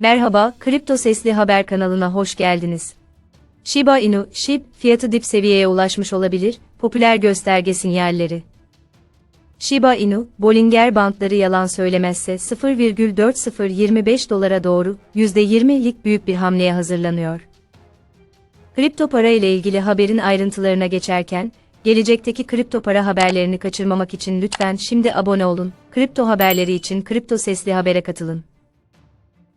Merhaba, Kripto Sesli Haber kanalına hoş geldiniz. Shiba Inu, SHIB, fiyatı dip seviyeye ulaşmış olabilir, popüler gösterge sinyalleri. Shiba Inu, Bollinger Bandları yalan söylemezse 0,4025 dolara doğru %20'lik büyük bir hamleye hazırlanıyor. Kripto para ile ilgili haberin ayrıntılarına geçerken, gelecekteki kripto para haberlerini kaçırmamak için lütfen şimdi abone olun. Kripto haberleri için Kripto Sesli Haber'e katılın.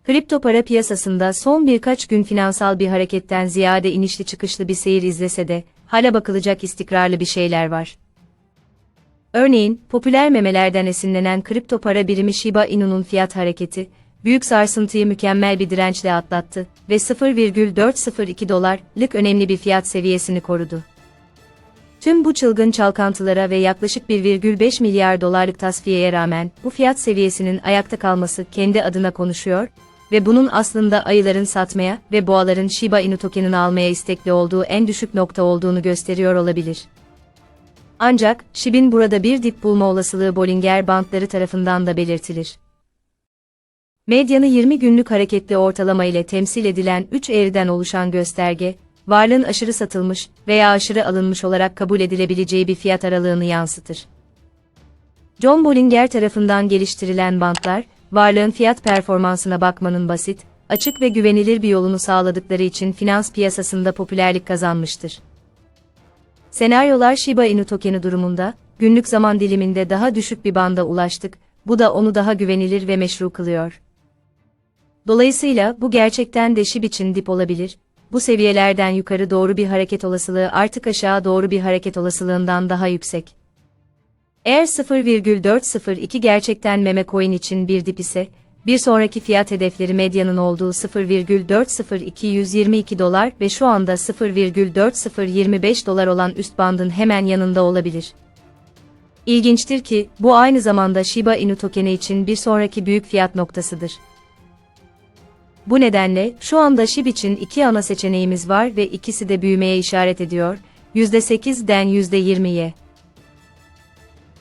Kripto para piyasasında son birkaç gün finansal bir hareketten ziyade inişli çıkışlı bir seyir izlese de, hala bakılacak istikrarlı bir şeyler var. Örneğin, popüler memelerden esinlenen kripto para birimi Shiba Inu'nun fiyat hareketi, büyük sarsıntıyı mükemmel bir dirençle atlattı ve 0,402 dolarlık önemli bir fiyat seviyesini korudu. Tüm bu çılgın çalkantılara ve yaklaşık 1,5 milyar dolarlık tasfiyeye rağmen bu fiyat seviyesinin ayakta kalması kendi adına konuşuyor ve bunun aslında ayıların satmaya ve boğaların Shiba Inu tokenini almaya istekli olduğu en düşük nokta olduğunu gösteriyor olabilir. Ancak, SHIB'in burada bir dip bulma olasılığı Bollinger Bandları tarafından da belirtilir. Medyanı 20 günlük hareketli ortalama ile temsil edilen 3 eğriden oluşan gösterge, varlığın aşırı satılmış veya aşırı alınmış olarak kabul edilebileceği bir fiyat aralığını yansıtır. John Bollinger tarafından geliştirilen bantlar, varlığın fiyat performansına bakmanın basit, açık ve güvenilir bir yolunu sağladıkları için finans piyasasında popülerlik kazanmıştır. Senaryolar Shiba Inu tokeni durumunda, günlük zaman diliminde daha düşük bir banda ulaştık, bu da onu daha güvenilir ve meşru kılıyor. Dolayısıyla bu gerçekten de SHIB için dip olabilir, bu seviyelerden yukarı doğru bir hareket olasılığı artık aşağı doğru bir hareket olasılığından daha yüksek. Eğer 0,402 gerçekten meme coin için bir dip ise, bir sonraki fiyat hedefleri medyanın olduğu 0,40222 dolar ve şu anda 0,4025 dolar olan üst bandın hemen yanında olabilir. İlginçtir ki, bu aynı zamanda Shiba Inu tokeni için bir sonraki büyük fiyat noktasıdır. Bu nedenle, şu anda SHIB için iki ana seçeneğimiz var ve ikisi de büyümeye işaret ediyor, %8'den %20'ye.